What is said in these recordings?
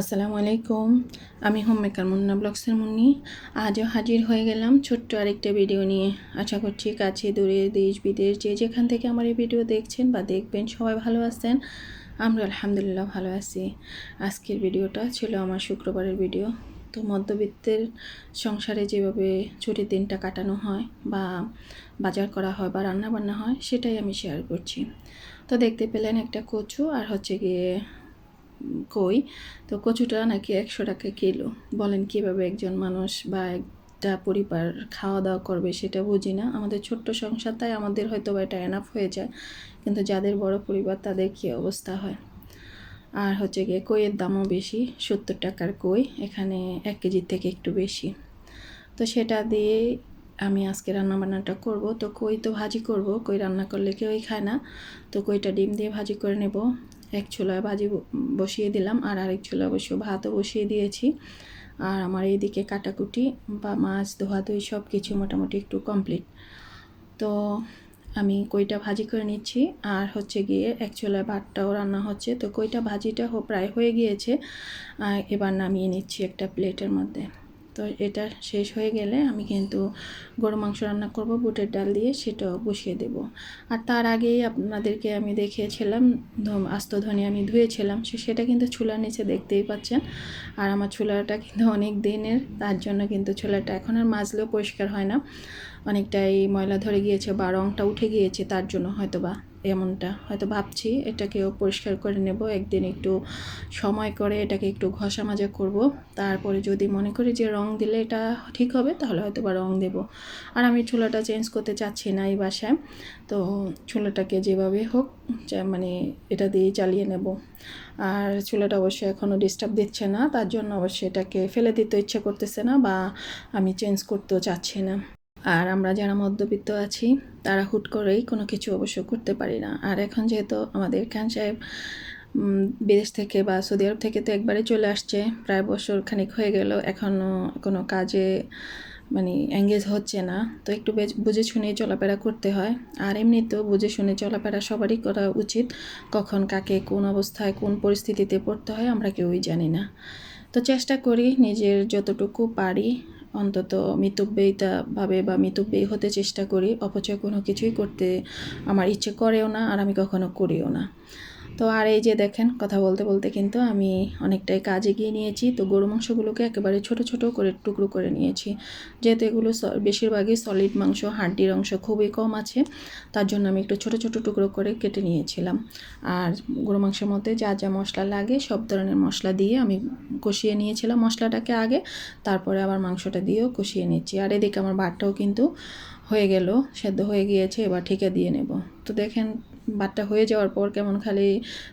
আসসালামু আলাইকুম। আমি হোম মেকার মুন্না ব্লগসের মুন্নি। আজও হাজির হয়ে গেলাম ছোট্ট আরেকটা ভিডিও নিয়ে। আশা করছি কাছে দূরে দেশ, বিদেশ যে যেখান থেকে আমার এই ভিডিও দেখছেন বা দেখবেন সবাই ভালো আছেন। আমরা আলহামদুলিল্লাহ ভালো আছি। আজকের ভিডিওটা ছিল আমার শুক্রবারের ভিডিও। তো মধ্যবিত্তের সংসারে যেভাবে ছুটির দিনটা কাটানো হয় বা বাজার করা হয় বা রান্না বান্না হয়, সেটাই আমি শেয়ার করছি। তো দেখতে পেলেন একটা কচু আর হচ্ছে গিয়ে কই, তো কচুটা নাকি একশো টাকা কিলো। বলেন কীভাবে একজন মানুষ বা একটা পরিবার খাওয়া দাওয়া করবে সেটা বুঝি না। আমাদের ছোট্ট সংসার, তাই আমাদের হয়তো বা এটা এনাফ হয়ে যায়। কিন্তু যাদের বড় পরিবার, তাদের কী অবস্থা হয়? আর হচ্ছে গিয়ে কইয়ের দামও বেশি, সত্তর টাকার কই, এখানে এক কেজির থেকে একটু বেশি। তো সেটা দিয়ে আমি আজকে রান্না বান্নাটা করব। তো কই তো ভাজি করব, কই রান্না করলে কেউই খায় না। তো কইটা ডিম দিয়ে ভাজি করে নেব। এক চুলায় ভাজি বসিয়ে দিলাম আর আরেক চুলা অবশ্য ভাতও বসিয়ে দিয়েছি। আর আমার এইদিকে কাটাকুটি বা মাছ ধোয়াধুয়ি সব কিছু মোটামুটি একটু কমপ্লিট। তো আমি কইটা ভাজি করে নিচ্ছি। আর হচ্ছে গিয়ে এক চুলায় ভাতটাও রান্না হচ্ছে। তো কইটা ভাজিটা প্রায় হয়ে গিয়েছে। আর এবার নামিয়ে নিচ্ছি একটা প্লেটের মধ্যে। তো এটা শেষ হয়ে গেলে আমি কিন্তু গরু মাংস রান্না করব, বুটের ডাল দিয়ে সেটাও বসিয়ে দেব। আর তার আগেই আপনাদেরকে আমি দেখিয়েছিলাম আস্ত ধনে আমি ধুয়েছিলাম, সে সেটা কিন্তু চুলার নিচে দেখতেই পাচ্ছেন। আর আমার চুলাটা কিন্তু অনেক দিনের, তার জন্য কিন্তু চুলাটা এখন আর মাজলেও পরিষ্কার হয় না। অনেকটাই ময়লা ধরে গিয়েছে বা রঙটা উঠে গিয়েছে, তার জন্য হয়তো বা এমনটা। হয়তো ভাবছি এটাকেও পরিষ্কার করে নেব, একদিন একটু সময় করে এটাকে একটু ঘষা মাজা করব। তারপরে যদি মনে করি যে রং দিলে এটা ঠিক হবে, তাহলে হয়তো বা রং দেব। আর আমি চুলাটা চেঞ্জ করতে চাচ্ছি না এই বাসায়। তো চুলাটাকে যেভাবে হোক মানে এটা দিয়ে চালিয়ে নেব। আর চুলাটা অবশ্যই এখনও ডিস্টার্ব দিচ্ছে না, তার জন্য অবশ্যই এটাকে ফেলে দিতে ইচ্ছে করতেছে না বা আমি চেঞ্জ করতেও চাচ্ছি না। আর আমরা যারা মধ্যবিত্ত আছি, তারা হুট করেই কোনো কিছু অবশ্য করতে পারি না। আর এখন যেহেতু আমাদের খান সাহেব বিদেশ থেকে বা সৌদি আরব থেকে তো একবারে চলে আসছে, প্রায় বছর খানিক হয়ে গেল এখনও কোনো কাজে মানে এঙ্গেজ হচ্ছে না। তো একটু বুঝে শুনে চলাফেরা করতে হয়। আর এমনিতেও বুঝে শুনে চলাফেরা সবারই করা উচিত, কখন কাকে কোন অবস্থায় কোন পরিস্থিতিতে পড়তে হয় আমরা কেউই জানি না। তো চেষ্টা করি নিজের যতটুকু পারি অন্তত মিতব্যয়িতাভাবে বা মিতব্যয়ী হতে চেষ্টা করি, অপচয় কোনো কিছুই করতে আমার ইচ্ছে করেও না আর আমি কখনো করিও না। তো আর এই যে দেখেন, কথা বলতে বলতে কিন্তু আমি অনেকটাই কাজ এগিয়ে নিয়েছি। তো গরু মাংসগুলোকে একেবারে ছোট ছোট করে টুকরো করে নিয়েছি। যেহেতু এগুলো বেশিরভাগই সলিড মাংস, হাড্ডির অংশ খুবই কম আছে, তার জন্য আমি একটু ছোট ছোট টুকরো করে কেটে নিয়েছিলাম। আর গরু মাংসের মধ্যে যা যা মশলা লাগে, সব ধরনের মশলা দিয়ে আমি কষিয়ে নিয়েছিলাম মশলাটাকে আগে। তারপরে আবার মাংসটা দিয়েও কষিয়ে নিচ্ছি। আর এদিকে আমার ভাতটাও কিন্তু হয়ে গেল, সেদ্ধ হয়ে গিয়েছে, এবার ঠিকা দিয়ে নেব। তো দেখেন বাটটা হয়ে যাওয়ার পর কেমন খালি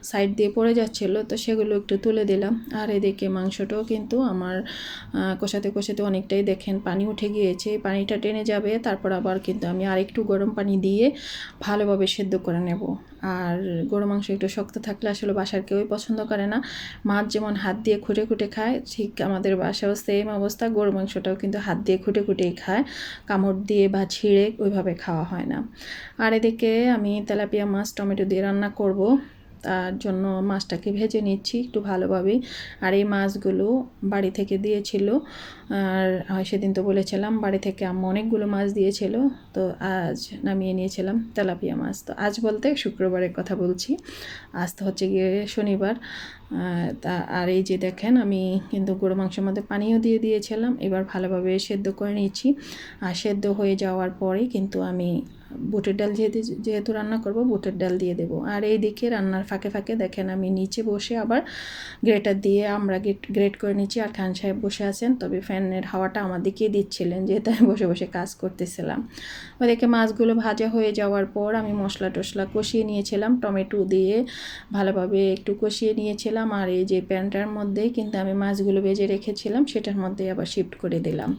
সাইড দিয়ে পড়ে যাচ্ছিল, তো সেগুলো একটু তুলে দিলাম। আর এদিকে মাংসটাও কিন্তু আমার কষাতে কষাতে অনেকটাই দেখেন পানি উঠে গিয়েছে। পানিটা টেনে যাবে, তারপর আবার কিন্তু আমি আরেকটু গরম পানি দিয়ে ভালোভাবে সেদ্ধ করে নেব। আর গরু মাংস একটু শক্ত থাকলে আসলে বাসার কেউই পছন্দ করে না। মাছ যেমন হাত দিয়ে খুঁটে খুঁটে খায়, ঠিক আমাদের বাসাও সেম অবস্থা। গরু মাংসটাও কিন্তু হাত দিয়ে খুঁটে খুঁটেই খায়। কামড় দিয়ে বা ছিঁড়ে ওইভাবে খাওয়া হয় না। আর এদিকে আমি তেলাপিয়া মাছ টমেটো দিয়ে রান্না করব। তার জন্য মাছটাকে ভেজে নিচ্ছি একটু ভালোভাবে। আর এই মাছগুলো বাড়ি থেকে দিয়েছিল। আর সেদিন তো বলেছিলাম, বাড়ি থেকে আম্মু অনেকগুলো মাছ দিয়েছিল। তো আজ নামিয়ে নিয়েছিলাম তেলাপিয়া মাছ। তো আজ বলতে শুক্রবারের কথা বলছি। আজ তো হচ্ছে গিয়ে শনিবার। তা, আর এই যে দেখেন, আমি কিন্তু গরু মাংসের মধ্যে পানিও দিয়ে দিয়েছিলাম। এবার ভালোভাবে সেদ্ধ করে নিয়েছি আর সেদ্ধ হয়ে যাওয়ার পরেই কিন্তু আমি বুটের ডাল যেহেতু যেহেতু রান্না করব, বুটের ডাল দিয়ে দেবো। আর এই দিকে রান্নার ফাঁকে ফাঁকে দেখেন, আমি নিচে বসে আবার গ্রেটার দিয়ে আমরা গ্রেট গ্রেট করে নিচ্ছি। আর খান সাহেব বসে আছেন, তবে ফ্যানের হাওয়াটা আমার দিকেই দিচ্ছিলেন, যেহেতু আমি বসে বসে কাজ করতেছিলাম। ওদেরকে মাছগুলো ভাজা হয়ে যাওয়ার পর আমি মশলা টশলা কষিয়ে নিয়েছিলাম। টমেটো দিয়ে ভালোভাবে একটু কষিয়ে নিয়েছিলাম। আর এই যে প্যানটার মধ্যে কিন্তু আমি মাছগুলো ভেজে রেখেছিলাম, সেটার মধ্যে আবার শিফট করে দিলাম।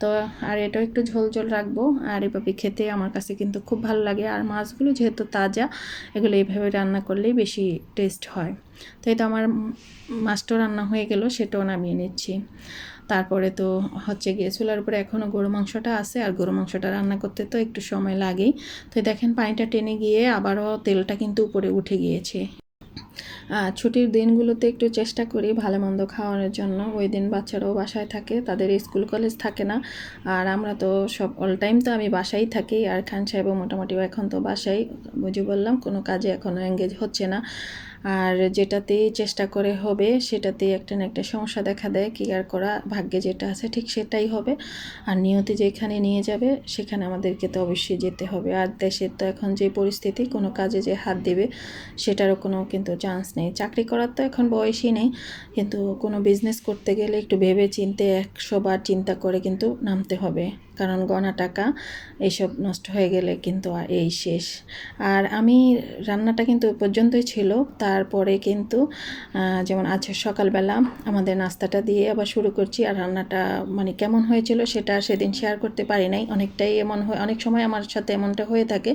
তো আর এটাও একটু ঝোল ঝোল রাখব। আর এভাবে খেতে আমার কাছে কিন্তু খুব ভালো লাগে। আর মাছগুলো যেহেতু তাজা, এগুলো এইভাবে রান্না করলেই বেশি টেস্ট হয়। তো এই তো আমার মাছটাও রান্না হয়ে গেল, সেটাও নামিয়ে নিচ্ছি। তারপরে তো হচ্ছে গিয়ে চুলার উপরে এখনও গরু মাংসটা আছে, আর গরু মাংসটা রান্না করতে তো একটু সময় লাগেই। তো দেখেন পানিটা টেনে গিয়ে আবারও তেলটা কিন্তু উপরে উঠে গিয়েছে। ছুটির দিনগুলোতে একটু চেষ্টা করি ভালো মন্দ খাওয়ানোর জন্য। ওই দিন বাচ্চারাও বাসায় থাকে, তাদের স্কুল কলেজ থাকে না। আর আমরা তো সব অল টাইম তো আমি বাসায় থাকি। আর খান সাহেবও মোটামুটি এখন তো বাসায়, বুঝে বললাম, কোনো কাজে এখনও এঙ্গেজ হচ্ছে না। আর যেটাতেই চেষ্টা করে হবে সেটাতেই একটা না একটা সমস্যা দেখা দেয় কি আর করা ভাগ্যে যেটা আছে ঠিক সেটাই হবে। আর নিয়তি যেখানে নিয়ে যাবে, সেখানে আমাদেরকে তো অবশ্যই যেতে হবে। আর দেশের তো এখন যে পরিস্থিতি, কোনো কাজে যে হাত দেবে, সেটারও কোনো কিন্তু চান্স নেই। চাকরি করার তো এখন বয়সই নেই, কিন্তু কোনো বিজনেস করতে গেলে একটু ভেবে চিনতে একশো বার চিন্তা করে কিন্তু নামতে হবে। কারণ গনা টাকা এইসব নষ্ট হয়ে গেলে কিন্তু আর এই শেষ। আর আমি, রান্নাটা কিন্তু পর্যন্তই ছিল। তারপরে কিন্তু যেমন আজ সকালবেলা আমাদের নাস্তাটা দিয়ে আবার শুরু করছি আর রান্নাটা মানে কেমন হয়েছিল সেটা সেদিন শেয়ার করতে পারি নাই। অনেকটাই এমন হয়, অনেক সময় আমার সাথে এমনটা হয়ে থাকে।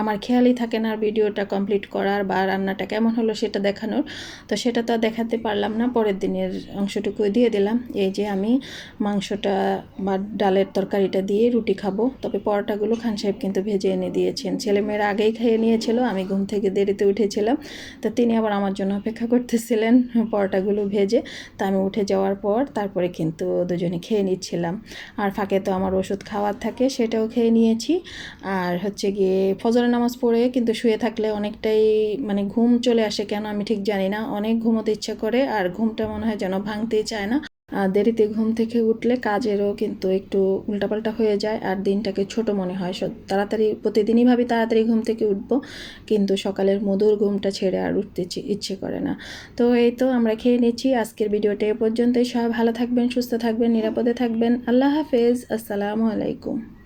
আমার খেয়ালই থাকে না আর ভিডিওটা কমপ্লিট করার বা রান্নাটা কেমন হলো সেটা দেখানোর। তো সেটা তো দেখাতে পারলাম না, পরের দিনের অংশটুকু দিয়ে দিলাম। এই যে আমি মাংসটা বা ডালের তরকারিটা দিয়ে রুটি খাব। তবে পরোটাগুলো খান সাহেব কিন্তু ভেজে এনে দিয়েছেন। ছেলেমেয়েরা আগেই খেয়ে নিয়েছিল, আমি ঘুম থেকে দেরিতে উঠেছিলাম। তো তিনি আবার আমার জন্য অপেক্ষা করতেছিলেন পরোটাগুলো ভেজে। তা আমি উঠে যাওয়ার পর তারপরে কিন্তু দুজনে খেয়ে নিচ্ছিলাম। আর ফাঁকে তো আমার ওষুধ খাওয়ার থাকে, সেটাও খেয়ে নিয়েছি। আর হচ্ছে গিয়ে ফজরের নামাজ পড়ে কিন্তু শুয়ে থাকলে অনেকটাই মানে ঘুম চলে আসে কেন আমি ঠিক জানি না। অনেক ঘুমোতে ইচ্ছা করে, আর ঘুমটা মনে হয় যেন ভাঙতেই চায় না। দেরিতে ঘুম থেকে উঠলে কাজেরও কিন্তু একটু উল্টাপাল্টা হয়ে যায় আর দিনটাকে ছোট মনে হয়। তাড়াতাড়ি, প্রতিদিনই ভাবি তাড়াতাড়ি ঘুম থেকে উঠবো, কিন্তু সকালের মধুর ঘুমটা ছেড়ে আর উঠতে ইচ্ছে- ইচ্ছে করে না। তো এই তো আমরা খেয়ে নিচ্ছি। আজকের ভিডিওটা এ পর্যন্তই। সবাই ভালো থাকবেন, সুস্থ থাকবেন, নিরাপদে থাকবেন। আল্লাহ হাফেজ। আসসালামু আলাইকুম।